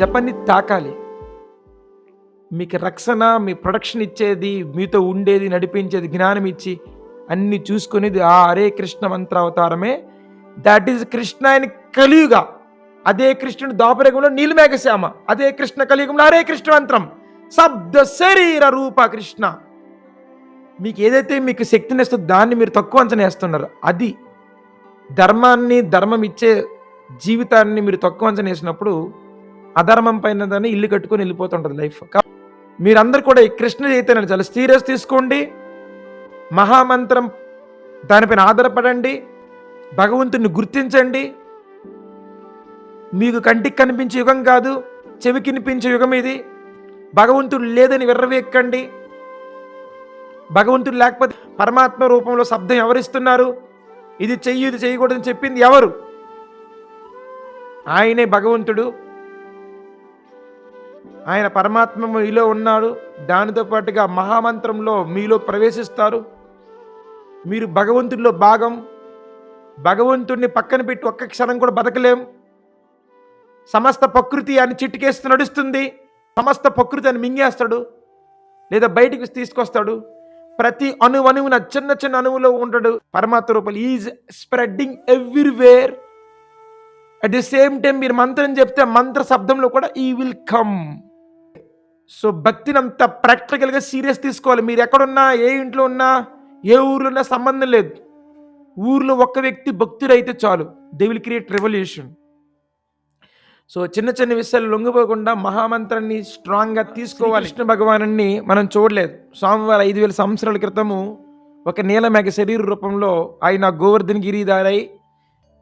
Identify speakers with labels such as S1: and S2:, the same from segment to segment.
S1: జపాన్ని తాకాలి. మీకు రక్షణ మీ ప్రొడక్షన్ ఇచ్చేది మీతో ఉండేది నడిపించేది జ్ఞానం ఇచ్చి అన్ని చూసుకునేది ఆ హరే కృష్ణ మంత్ర అవతారమే దట్ ఈజ్ కృష్ణ అని కలియుగ అదే కృష్ణుడు దాపరేగంలో నీలిమేఘశ్యామ. అదే కృష్ణ కలియుగంలో హరే కృష్ణ మంత్రం. శబ్ద శరీర రూప కృష్ణ. మీకు ఏదైతే మీకు శక్తిని ఇస్తుందో దాన్ని మీరు తక్కువ అంచనా వేస్తున్నారు అది ధర్మాన్ని ధర్మం ఇచ్చే జీవితాన్ని మీరు తక్కువ అంచనా వేసినప్పుడు అధర్మం పైన దాన్ని ఇల్లు కట్టుకొని వెళ్ళిపోతుంటుంది లైఫ్ మీరందరూ కూడా ఈ కృష్ణ చైతన్యం చాలా సీరియస్ తీసుకోండి. మహామంత్రం దానిపైన ఆధారపడండి. భగవంతుని గుర్తించండి. మీకు కంటికి కనిపించే యుగం కాదు చెవికినిపించే యుగం ఇది. భగవంతుడు లేదని విర్రవేక్కండి. భగవంతుడు లేకపోతే పరమాత్మ రూపంలో శబ్దం ఎవరిస్తున్నారు? ఇది చెయ్యి ఇది చేయకూడదని చెప్పింది ఎవరు? ఆయనే భగవంతుడు. ఆయన పరమాత్మ మీలో ఉన్నాడు. దానితో పాటుగా మహామంత్రంలో మీలో ప్రవేశిస్తారు. మీరు భగవంతుడిలో భాగం. భగవంతుడిని పక్కన పెట్టి ఒక్క క్షణం కూడా బతకలేం. సమస్త ప్రకృతి అని చిటికేస్తూ నడుస్తుంది. సమస్త ప్రకృతి అని మింగేస్తాడు. లేదా బయటికి తీసుకొస్తాడు. ప్రతి అణువు అణువున చిన్న చిన్న అణువులో ఉంటాడు పరమాత్మ రూపాలు is spreading everywhere. At the same time మీరు మంత్రం చెప్తే మంత్ర శబ్దంలో కూడా ఈ విల్ కమ్. సో భక్తిని అంత ప్రాక్టికల్గా సీరియస్ తీసుకోవాలి. మీరు ఎక్కడున్నా ఏ ఇంట్లో ఉన్నా ఏ ఊర్లో ఉన్నా సంబంధం లేదు. ఊర్లో ఒక్క వ్యక్తి భక్తుడైతే చాలు. They will create revolution so చిన్న చిన్న విషయాలు లొంగిపోకుండా మహామంత్రాన్ని స్ట్రాంగ్గా తీసుకోవాలి. కృష్ణ భగవాను మనం చూడలేదు. స్వామివారి ఐదు వేల సంవత్సరాల క్రితము ఒక నీలమేఘ శరీర రూపంలో ఆయన గోవర్ధన్ గిరిదారై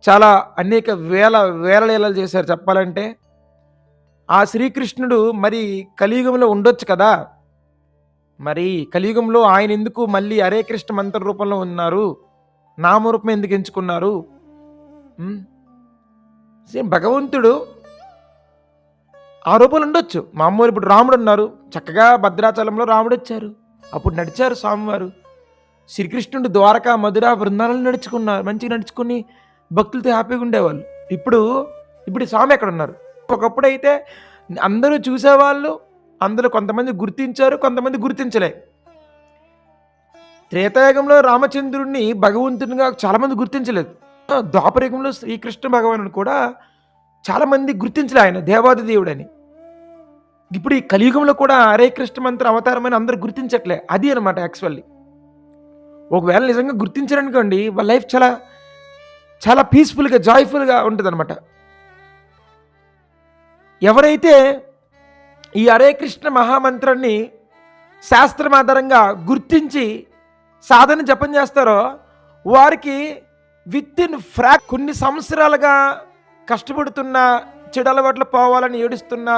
S1: చాలా అనేక వేల వేల లీలలు చేశారు చెప్పాలంటే. ఆ శ్రీకృష్ణుడు మరి కలియుగంలో ఉండొచ్చు కదా? మరి కలియుగంలో ఆయన ఎందుకు మళ్ళీ హరే కృష్ణ మంత్ర రూపంలో ఉన్నారు? నామరూపం ఎందుకు ఎంచుకున్నారు? సేమ్ భగవంతుడు ఆ రూపంలో ఉండొచ్చు. మామూలు ఇప్పుడు రాముడు ఉన్నారు. చక్కగా భద్రాచలంలో రాముడు వచ్చారు. అప్పుడు నడిచారు స్వామివారు. శ్రీకృష్ణుడు ద్వారకా మధుర బృందాలను నడుచుకున్నారు. మంచిగా నడుచుకుని భక్తులతో హ్యాపీగా ఉండేవాళ్ళు. ఇప్పుడు ఇప్పుడు స్వామి ఎక్కడ ఉన్నారు. ఒకప్పుడు అయితే అందరూ చూసేవాళ్ళు అందరూ కొంతమంది గుర్తించారు కొంతమంది గుర్తించలే. త్రేతాయుగంలో రామచంద్రుడిని భగవంతునిగా చాలామంది గుర్తించలేదు. ద్వాపరయుగంలో శ్రీకృష్ణ భగవానుడు కూడా చాలామంది గుర్తించలే ఆయన దేవాది దేవుడని. ఇప్పుడు ఈ కలియుగంలో కూడా హరే కృష్ణ మంత్ర అవతారమని అందరూ గుర్తించట్లే. అది అనమాట యాక్చువల్లీ. ఒకవేళ నిజంగా గుర్తించారనుకోండి వాళ్ళ లైఫ్ చాలా చాలా పీస్ఫుల్గా జాయ్ఫుల్గా ఉంటుంది అనమాట ఎవరైతే ఈ హరే కృష్ణ మహామంత్రాన్ని శాస్త్రం ఆధారంగా గుర్తించి సాధన జపం చేస్తారో వారికి విత్ ఇన్ ఫ్రాక్ కొన్ని సంవత్సరాలుగా కష్టపడుతున్న చెడు అలవాట్లు పోవాలని ఏడుస్తున్న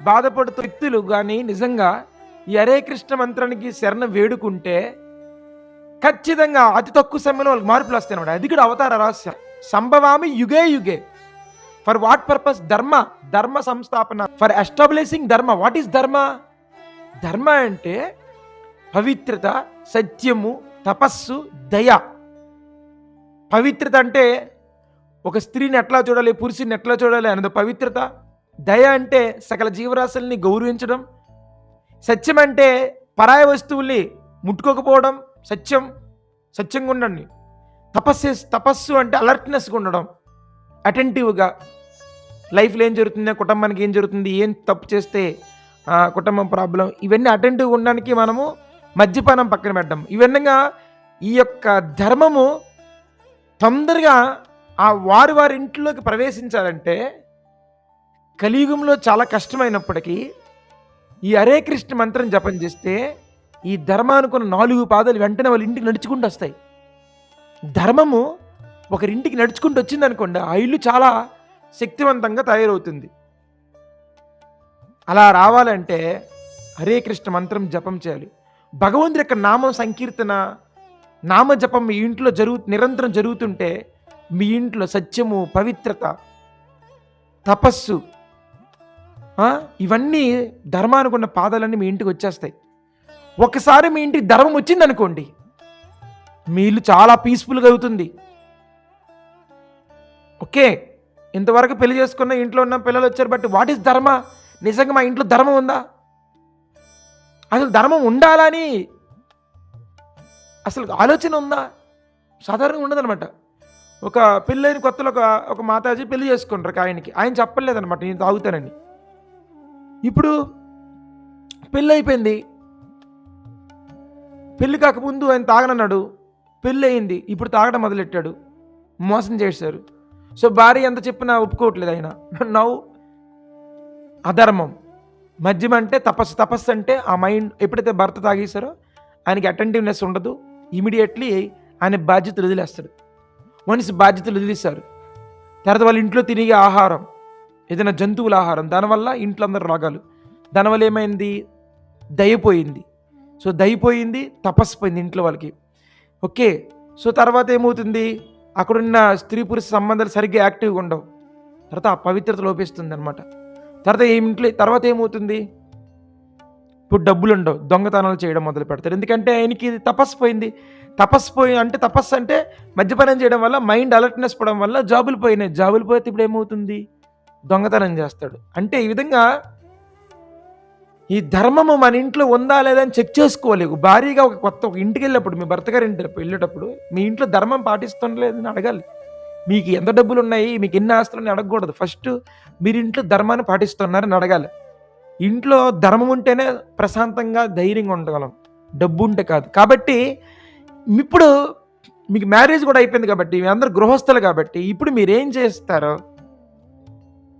S1: బాధపడుతున్న వ్యక్తులు కానీ నిజంగా ఈ హరే కృష్ణ మంత్రానికి శరణ వేడుకుంటే ఖచ్చితంగా అతి తక్కువ సమయంలో వాళ్ళకి మార్పులు వస్తాయి అనమాట అది కూడా అవతార రహస్యం. సంభవామి యుగే యుగే. For what purpose dharma dharma సంస్థాపన for establishing dharma what is dharma dharma అంటే పవిత్రత సత్యము తపస్సు దయ పవిత్రత అంటే ఒక స్త్రీని ఎట్లా చూడాలి? పురుషుని ఎట్లా చూడాలి అన్నది పవిత్రత. దయ అంటే సకల జీవరాశుల్ని గౌరవించడం. సత్యం అంటే పరాయ వస్తువుల్ని ముట్టుకోకపోవడం. సత్యం సత్యంగా ఉండండి. తపస్సు తపస్సు అంటే అలర్ట్నెస్గా ఉండడం. అటెంటివ్గా లైఫ్లో ఏం జరుగుతుంది కుటుంబానికి ఏం జరుగుతుంది ఏం తప్పు చేస్తే ఆ, కుటుంబం ప్రాబ్లం ఇవన్నీ అటెంటివ్ ఉండడానికి మనము మద్యపానం పక్కన పెట్టడం. విధంగా ఈ యొక్క ధర్మము తొందరగా ఆ వారి వారి ఇంట్లోకి ప్రవేశించాలంటే కలియుగంలో చాలా కష్టమైనప్పటికీ ఈ హరే కృష్ణ మంత్రం జపం చేస్తే ఈ ధర్మానుకున్న నాలుగు పాదాలు వెంటనే వాళ్ళ ఇంటికి నడుచుకుంటూ వస్తాయి. ధర్మము ఒకరింటికి నడుచుకుంటూ వచ్చింది అనుకోండి ఆ ఇల్లు చాలా శక్తివంతంగా తయారవుతుంది. అలా రావాలంటే హరే కృష్ణ మంత్రం జపం చేయాలి. భగవంతుడి యొక్క నామం సంకీర్తన నామ జపం మీ ఇంట్లో జరుగు నిరంతరం జరుగుతుంటే మీ ఇంట్లో సత్యము పవిత్రత తపస్సు ఇవన్నీ ధర్మానుకున్న పాదాలన్నీ మీ ఇంటికి వచ్చేస్తాయి. ఒకసారి మీ ఇంటికి ధర్మం వచ్చిందనుకోండి మీ ఇల్లు చాలా పీస్ఫుల్గా అవుతుంది. ఓకే? ఇంతవరకు పెళ్ళి చేసుకున్న ఇంట్లో ఉన్న పిల్లలు వచ్చారు బట్ వాట్ ఈస్ ధర్మ? నిజంగా మా ఇంట్లో ధర్మం ఉందా? అసలు ధర్మం ఉండాలని అసలు ఆలోచన ఉందా? సాధారణంగా ఉండదనమాట ఒక పెళ్ళైన కొత్తలో ఒక ఒక మాతాజీ పెళ్ళి చేసుకుంటారు ఆయనకి. ఆయన చెప్పలేదనమాట నేను తాగుతానని. ఇప్పుడు పెళ్ళి అయిపోయింది పెళ్ళి కాకముందు ఆయన తాగనన్నాడు. పెళ్ళి అయింది ఇప్పుడు తాగడం మొదలెట్టాడు. మోసం చేశారు. సో భార్య ఎంత చెప్పినా ఒప్పుకోవట్లేదు ఆయన. నవ్వు అధర్మం. మద్యం అంటే తపస్సు తపస్సు అంటే ఆ మైండ్ ఎప్పుడైతే భర్త తాగేశారో ఆయనకి అటెంటివ్నెస్ ఉండదు. ఇమీడియట్లీ ఆయన బాధ్యతలు వదిలేస్తాడు. మనిషి బాధ్యతలు వదిలేస్తారు తర్వాత వాళ్ళ ఇంట్లో తిరిగే ఆహారం ఏదైనా జంతువుల ఆహారం దానివల్ల ఇంట్లో అందరు రోగాలు. దానివల్ల ఏమైంది? దయపోయింది సో దయపోయింది తపస్సు పోయింది ఇంట్లో వాళ్ళకి. ఓకే సో తర్వాత ఏమవుతుంది? అక్కడున్న స్త్రీ పురుష సంబంధాలు సరిగ్గా యాక్టివ్గా ఉండవు. తర్వాత ఆ పవిత్రత లోపిస్తుంది అనమాట తర్వాత ఏం ఇంట్లో తర్వాత ఏమవుతుంది? ఇప్పుడు డబ్బులు ఉండవు. దొంగతనాలు చేయడం మొదలు పెడతారు. ఎందుకంటే ఆయనకి ఇది తపస్సు పోయింది. తపస్సు పోయి అంటే తపస్సు అంటే మద్యపానం చేయడం వల్ల మైండ్ అలర్ట్నెస్ పడడం వల్ల జాబులు పోయినాయి. జాబులు పోతే ఇప్పుడు ఏమవుతుంది? దొంగతనం చేస్తాడు. అంటే ఈ విధంగా ఈ ధర్మము మన ఇంట్లో ఉందా లేదా అని చెక్ చేసుకోలేవు. భారీగా ఒక కొత్త ఒక ఇంటికి వెళ్ళినప్పుడు మీ భర్త గారి ఇంటి వెళ్ళేటప్పుడు మీ ఇంట్లో ధర్మం పాటిస్తుండలేదని అడగాలి. మీకు ఎంత డబ్బులు ఉన్నాయి మీకు ఎన్ని ఆస్తులు ఉన్నాయి అడగకూడదు. ఫస్ట్ మీరు ఇంట్లో ధర్మాన్ని పాటిస్తున్నారని అడగాలి. ఇంట్లో ధర్మం ఉంటేనే ప్రశాంతంగా ధైర్యంగా ఉండగలం. డబ్బు ఉంటే కాదు. కాబట్టి ఇప్పుడు మీకు మ్యారేజ్ కూడా అయిపోయింది కాబట్టి మీ అందరు గృహస్థులు కాబట్టి ఇప్పుడు మీరు ఏం చేస్తారో?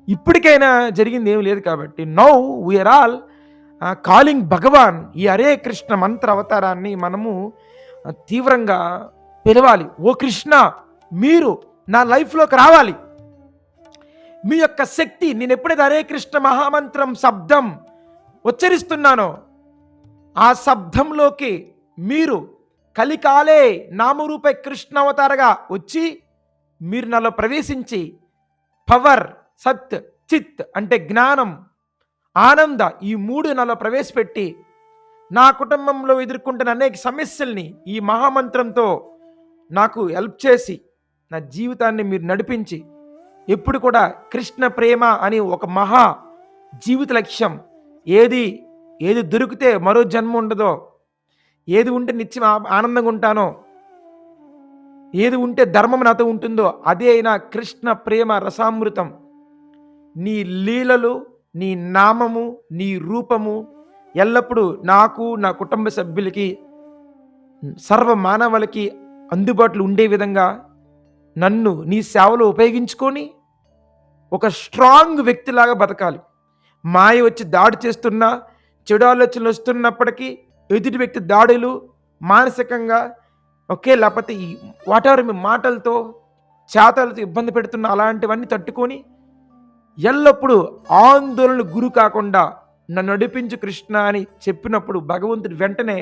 S1: ఇప్పటికైనా జరిగింది ఏం లేదు కాబట్టి now we are all calling Bhagwan ఈ హరే కృష్ణ మంత్ర అవతారాన్ని మనము తీవ్రంగా పిలవాలి. ఓ కృష్ణ మీరు నా లైఫ్లోకి రావాలి. మీ యొక్క శక్తి నేను ఎప్పుడైతే హరే కృష్ణ మహామంత్రం శబ్దం ఉచ్చరిస్తున్నానో ఆ శబ్దంలోకి మీరు కలికాలే నామరూప కృష్ణ అవతారగా వచ్చి మీరు నాలో ప్రవేశించి పవర్ సత్ చిత్ అంటే జ్ఞానం ఆనంద ఈ మూడు నాలో ప్రవేశపెట్టి నా కుటుంబంలో ఎదుర్కొంటున్న అనేక సమస్యల్ని ఈ మహామంత్రంతో నాకు హెల్ప్ చేసి నా జీవితాన్ని మీరు నడిపించి ఎప్పుడు కూడా కృష్ణ ప్రేమ అని ఒక మహా జీవిత లక్ష్యం. ఏది ఏది దొరికితే మరో జన్మ ఉండదో ఏది ఉంటే నిత్యం ఆ- ఆనందంగా ఉంటానో ఏది ఉంటే ధర్మం నాతో ఉంటుందో అదే అయినా కృష్ణ ప్రేమ రసామృతం. నీ లీలలు నీ నామము నీ రూపము ఎల్లప్పుడూ నాకు నా కుటుంబ సభ్యులకి సర్వ మానవులకి అందుబాటులో ఉండే విధంగా నన్ను నీ సేవలో ఉపయోగించుకొని ఒక స్ట్రాంగ్ వ్యక్తిలాగా బతకాలి. మాయ వచ్చి దాడి చేస్తున్నా చెడు ఆలోచనలు వస్తున్నప్పటికీ ఎదుటి వ్యక్తి దాడులు మానసికంగా ఒకే లేకపోతే ఈ వాటెవర్ మీ మాటలతో చేతలతో ఇబ్బంది పెడుతున్న అలాంటివన్నీ తట్టుకొని ఎల్లప్పుడూ ఆందోళన గురి కాకుండా నన్ను నడిపించు కృష్ణ అని చెప్పినప్పుడు భగవంతుడు వెంటనే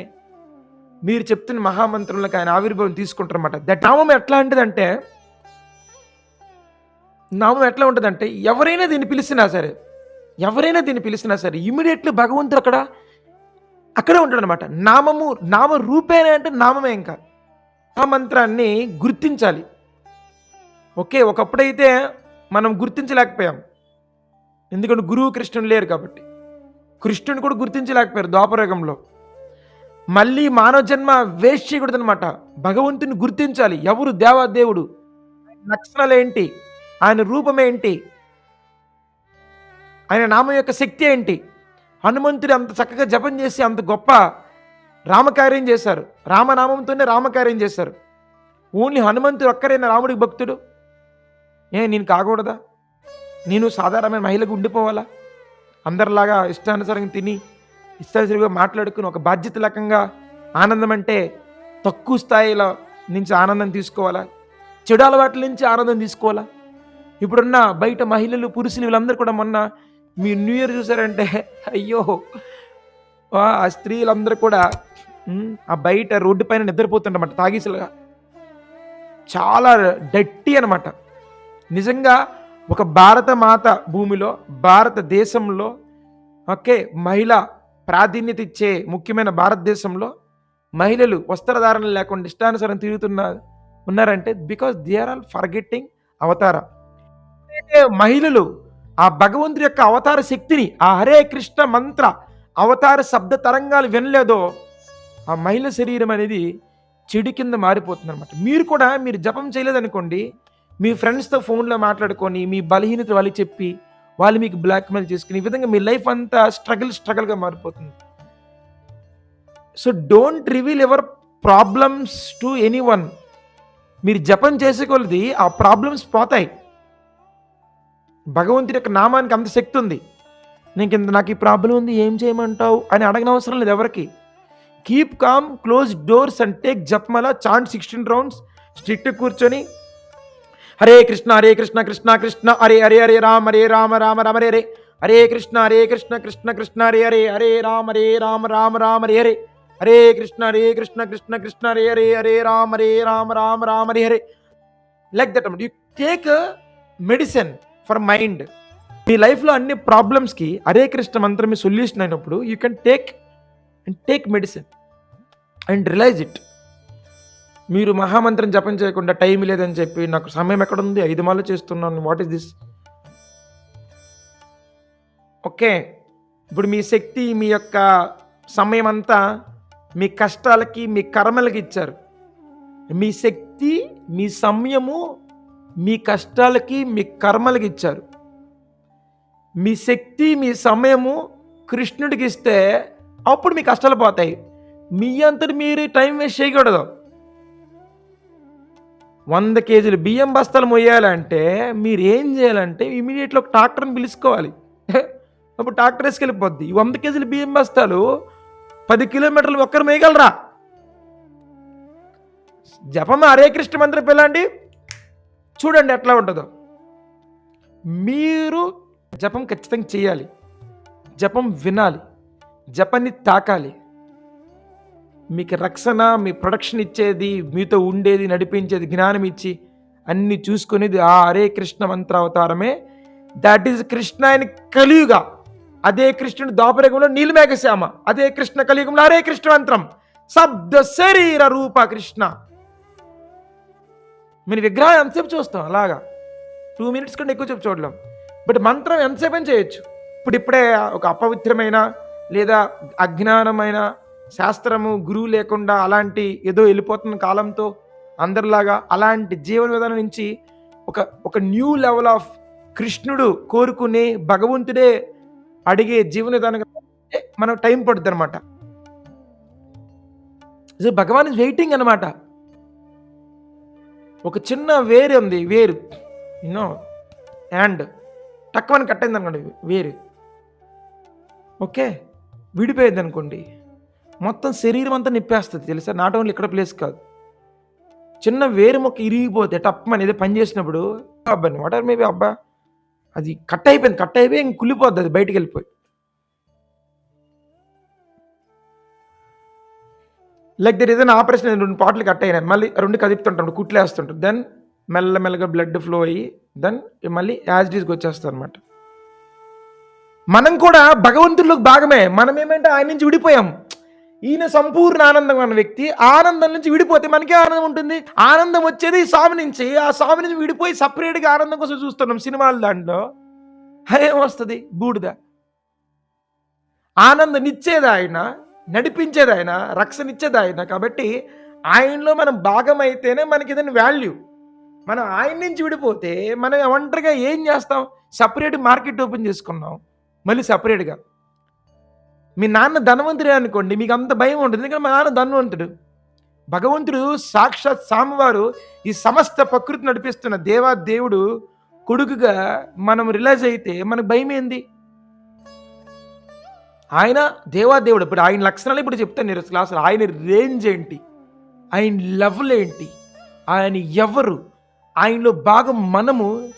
S1: మీరు చెప్తున్న మహామంత్రంలోకి ఆయన ఆవిర్భావం తీసుకుంటారన్నమాట. దట్ నామం ఎట్లాంటిదంటే నామం ఎట్లా ఉంటుందంటే ఎవరైనా దీన్ని పిలిచినా సరే ఎవరైనా దీన్ని పిలిచినా సరే ఇమీడియట్లీ భగవంతుడు అక్కడ అక్కడే ఉంటాడు అనమాట నామము నామ రూపేణ అంటే నామమే ఇంకా. ఆ మంత్రాన్ని గుర్తించాలి. ఓకే ఒకప్పుడైతే మనం గుర్తించలేకపోయాం. ఎందుకంటే గురువు కృష్ణుడు లేరు కాబట్టి. కృష్ణుని కూడా గుర్తించలేకపోయారు ద్వాపరయుగంలో. మళ్ళీ మానవ జన్మ వేస్ట్ చేయకూడదు అనమాట భగవంతుని గుర్తించాలి. ఎవరు? దేవాదేవుడు. ఆయన లక్షణాలు ఏంటి? ఆయన రూపం ఏంటి? ఆయన నామం యొక్క శక్తి ఏంటి? హనుమంతుడు అంత చక్కగా జపం చేసి అంత గొప్ప రామకార్యం చేశారు. రామనామంతోనే రామకార్యం చేశారు. ఓన్లీ హనుమంతుడు ఒక్కరైన రాముడికి భక్తుడు? ఏ నేను కాకూడదా? నేను సాధారణమైన మహిళకు ఉండిపోవాలా? అందరిలాగా ఇష్టానుసారంగా తిని ఇష్టానుసరిగా మాట్లాడుకుని ఒక బాధ్యత లకంగా ఆనందం అంటే తక్కువ స్థాయిలో నుంచి ఆనందం తీసుకోవాలా? చెడు అలవాట్ల నుంచి ఆనందం తీసుకోవాలా? ఇప్పుడున్న బయట మహిళలు పురుషులు వీళ్ళందరూ కూడా మొన్న మీ న్యూ ఇయర్ చూసారంటే అయ్యో! వా, ఆ స్త్రీలందరూ కూడా ఆ బయట రోడ్డు పైన నిద్రపోతుండమాట తాగీసులుగా చాలా డట్టి అనమాట నిజంగా ఒక భారత మాత భూమిలో భారతదేశంలో ఓకే మహిళ ప్రాధాన్యత ఇచ్చే ముఖ్యమైన భారతదేశంలో మహిళలు వస్త్రధారణ లేకుండా ఇష్టానుసారం తిరుగుతున్న ఉన్నారంటే because they are all forgetting అవతార. మహిళలు ఆ భగవంతుడి యొక్క అవతార శక్తిని ఆ హరే కృష్ణ మంత్ర అవతార శబ్ద తరంగాలు వినలేదో ఆ మహిళ శరీరం అనేది చెడు కింద మారిపోతుంది అనమాట మీరు కూడా మీరు జపం చేయలేదనుకోండి మీ ఫ్రెండ్స్తో ఫోన్లో మాట్లాడుకొని మీ బలహీనత వాళ్ళకి చెప్పి వాళ్ళు మీకు బ్లాక్మెయిల్ చేసుకుని ఈ విధంగా మీ లైఫ్ అంతా స్ట్రగుల్ స్ట్రగుల్గా మారిపోతుంది. So don't reveal ever problems to anyone మీరు జపం చేసే కొలది ఆ ప్రాబ్లమ్స్ పోతాయి. భగవంతుడి యొక్క నామానికి అంత శక్తి ఉంది. నీకు ఇంత నాకు ఈ ప్రాబ్లం ఉంది ఏం చేయమంటావు అని అడగనవసరం లేదు ఎవరికి. Keep calm close doors and take japamala chant sixteen rounds strict కూర్చొని Hare Krishna Hare Krishna Krishna Krishna Hare Hare Hare Rama Hare Rama Rama Rama Hare Hare. Hare Krishna Hare Krishna Krishna Krishna Hare Hare Hare Rama Hare Rama Rama Rama Hare Hare. Hare Krishna Hare Krishna Krishna Krishna Hare Hare Hare Rama Hare Rama Rama Rama Hare Hare. Like that you take medicine for mind మీ లైఫ్లో అన్ని ప్రాబ్లమ్స్కి హరే కృష్ణ మంత్రమే solution అయినప్పుడు you can take and take medicine and realise it మీరు మహామంత్రం జపం చేయకుండా time లేదని చెప్పి నాకు సమయం ఎక్కడుంది? ఐదు మాలు చేస్తున్నాను. What is this okay. ఇప్పుడు మీ శక్తి మీ యొక్క సమయం అంతా మీ కష్టాలకి మీ కర్మలకి ఇచ్చారు. మీ శక్తి మీ సమయము మీ కష్టాలకి మీ కర్మలకి ఇచ్చారు. మీ శక్తి మీ సమయము కృష్ణుడికి ఇస్తే అప్పుడు మీ కష్టాలు పోతాయి. మీ అంతటి మీరు టైం వేస్ట్ చేయకూడదు. వంద కేజీలు బియ్యం బస్తాలు మొయ్యాలంటే మీరు ఏం చేయాలంటే ఇమీడియట్గా ఒక ట్రాక్టర్ని పిలుచుకోవాలి. అప్పుడు ట్రాక్టర్ వేసుకెళ్ళిపోద్ది ఈ వంద కేజీలు బియ్యం బస్తాలు పది కిలోమీటర్లు ఒక్కరు మేయగలరా జపం హరే కృష్ణ మంత్రం పిల్లండి చూడండి ఎట్లా ఉంటుందో. మీరు జపం ఖచ్చితంగా చేయాలి. జపం వినాలి. జపాన్ని తాకాలి. మీకు రక్షణ మీ ప్రొడక్షన్ ఇచ్చేది మీతో ఉండేది నడిపించేది జ్ఞానం ఇచ్చి అన్ని చూసుకునేది ఆ హరే కృష్ణ మంత్ర అవతారమే దట్ ఈజ్ కృష్ణ ఆయన కలియుగ. అదే కృష్ణుడు దాపరయుగంలో నీలిమేఘశ్యామ. అదే కృష్ణ కలియుగంలో హరే కృష్ణ మంత్రం. శబ్ద శరీర రూప కృష్ణ. మీరు విగ్రహం ఎంతసేపు చూస్తాం? అలాగా. టూ మినిట్స్ కంటే ఎక్కువ చెప్పు చూడలేం. బట్ మంత్రం ఎంతసేపు అని చేయొచ్చు. ఇప్పుడు ఇప్పుడే ఒక అపవిత్రమైన లేదా అజ్ఞానమైన శాస్త్రము గురువు లేకుండా అలాంటి ఏదో వెళ్ళిపోతున్న కాలంతో అందరిలాగా అలాంటి జీవన విధానం నుంచి ఒక ఒక న్యూ లెవెల్ ఆఫ్ కృష్ణుడు కోరుకునే భగవంతుడే అడిగే జీవన విధానం మనం టైం పడుతుంది అనమాట భగవాన్ ఇస్ వెయిటింగ్ అనమాట ఒక చిన్న వేరు ఉంది వేరు. యూనో హ్యాండ్ టక్కువని కట్టయింది అనుకోండి వేరు. ఓకే విడిపోయింది అనుకోండి మొత్తం శరీరం అంతా నిప్పేస్తుంది తెలుసా? నాట్ ఓన్లీ ఇక్కడ ప్లేస్ కాదు. చిన్న వేరు మొక్క ఇరిగిపోతే టప్పమని ఏదో పని చేసినప్పుడు అబ్బాయి వాట్ ఆర్ మేబీ అబ్బా అది కట్ అయిపోయింది కట్ అయిపోయి ఇంక కుళ్ళిపోద్ది అది బయటికి వెళ్ళిపోయి. లైక్ దర్ ఏదైనా ఆపరేషన్ రెండు పాటలు కట్ అయినాయి. మళ్ళీ రెండు కదుపుతుంటాడు కుట్లేస్తుంటాడు దెన్ మెల్లమెల్లగా బ్లడ్ ఫ్లో అయ్యి దెన్ మళ్ళీ యాజ్ డీస్కి వచ్చేస్తాం అనమాట మనం కూడా భగవంతుడిలోకి భాగమే. మనం ఏమంటే ఆయన నుంచి విడిపోయాం. ఈయన సంపూర్ణ ఆనందం అన్న వ్యక్తి ఆనందం నుంచి విడిపోతే మనకే ఆనందం ఉంటుంది. ఆనందం వచ్చేది స్వామి నుంచి. ఆ స్వామి నుంచి విడిపోయి సపరేట్గా ఆనందం కోసం చూస్తున్నాం సినిమాల దాంట్లో. ఏమొస్తుంది బూడిద. ఆనందం ఇచ్చేది ఆయన నడిపించేది ఆయన రక్షణ ఇచ్చేది ఆయన కాబట్టి ఆయనలో మనం భాగం అయితేనే మనకి ఏదైనా వాల్యూ మనం ఆయన నుంచి విడిపోతే మనం ఒంటరిగా ఏం చేస్తాం? సపరేట్ మార్కెట్ ఓపెన్ చేసుకున్నాం. మళ్ళీ సపరేట్గా మీ నాన్న ధనవంతుడే అనుకోండి మీకు అంత భయం ఉంటుంది. ఎందుకంటే మా నాన్న ధనవంతుడు. భగవంతుడు సాక్షాత్ స్వామివారు ఈ సమస్త ప్రకృతి నడిపిస్తున్న దేవా దేవుడు కొడుకుగా మనం రిలైజ్ అయితే మనకు భయం ఏంది? ఆయన దేవాదేవుడు. ఇప్పుడు ఆయన లక్షణాలు ఇప్పుడు చెప్తాను నేను క్లాసులు ఆయన రేంజ్ ఏంటి? ఆయన లెవెల్ ఏంటి? ఆయన ఎవరు? ఆయనలో భాగం మనము.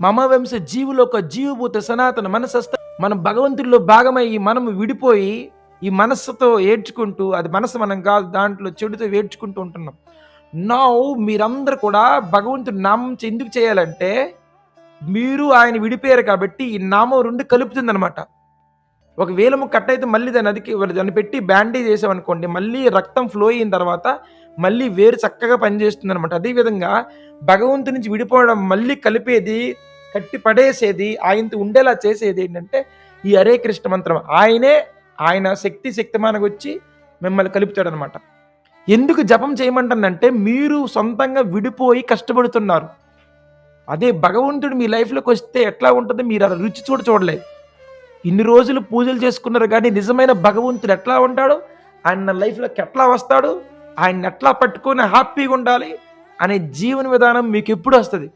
S1: మమవంశ జీవులో ఒక జీవభూత సనాతన మనసస్థ మనం భగవంతుడిలో భాగమై మనము విడిపోయి ఈ మనస్సుతో ఏడ్చుకుంటూ అది మనసు మనం కాదు దాంట్లో చెడుతో ఏడ్చుకుంటూ ఉంటున్నాం. నా మీరందరూ కూడా భగవంతుడి నామం ఎందుకు చేయాలంటే మీరు ఆయన విడిపోయారు కాబట్టి ఈ నామం రెండు కలుపుతుందనమాట ఒక వేలము కట్ అయితే మళ్ళీ దాని అదికి దాన్ని పెట్టి బ్యాండేజ్ చేసామనుకోండి మళ్ళీ రక్తం ఫ్లో అయిన తర్వాత మళ్ళీ వేరు చక్కగా పనిచేస్తుంది అనమాట అదేవిధంగా భగవంతు నుంచి విడిపోవడం మళ్ళీ కలిపేది కట్టి పడేసేది ఆయనతో ఉండేలా చేసేది ఏంటంటే ఈ హరే కృష్ణ మంత్రం. ఆయనే ఆయన శక్తి శక్తిమానకు వచ్చి మిమ్మల్ని కలుపుతాడనమాట. ఎందుకు జపం చేయమంటానంటే మీరు సొంతంగా విడిపోయి కష్టపడుతున్నారు. అదే భగవంతుడు మీ లైఫ్లోకి వస్తే ఎట్లా ఉంటుందో మీరు అలా రుచి చూడ చూడలేదు ఇన్ని రోజులు పూజలు చేసుకున్నారు కానీ నిజమైన భగవంతుడు ఎట్లా ఉంటాడు? ఆయన నా లైఫ్లోకి ఎట్లా వస్తాడు? ఆయన ఎట్లా పట్టుకొని హ్యాపీగా ఉండాలి? అనే జీవన విధానం మీకు ఎప్పుడు వస్తుంది?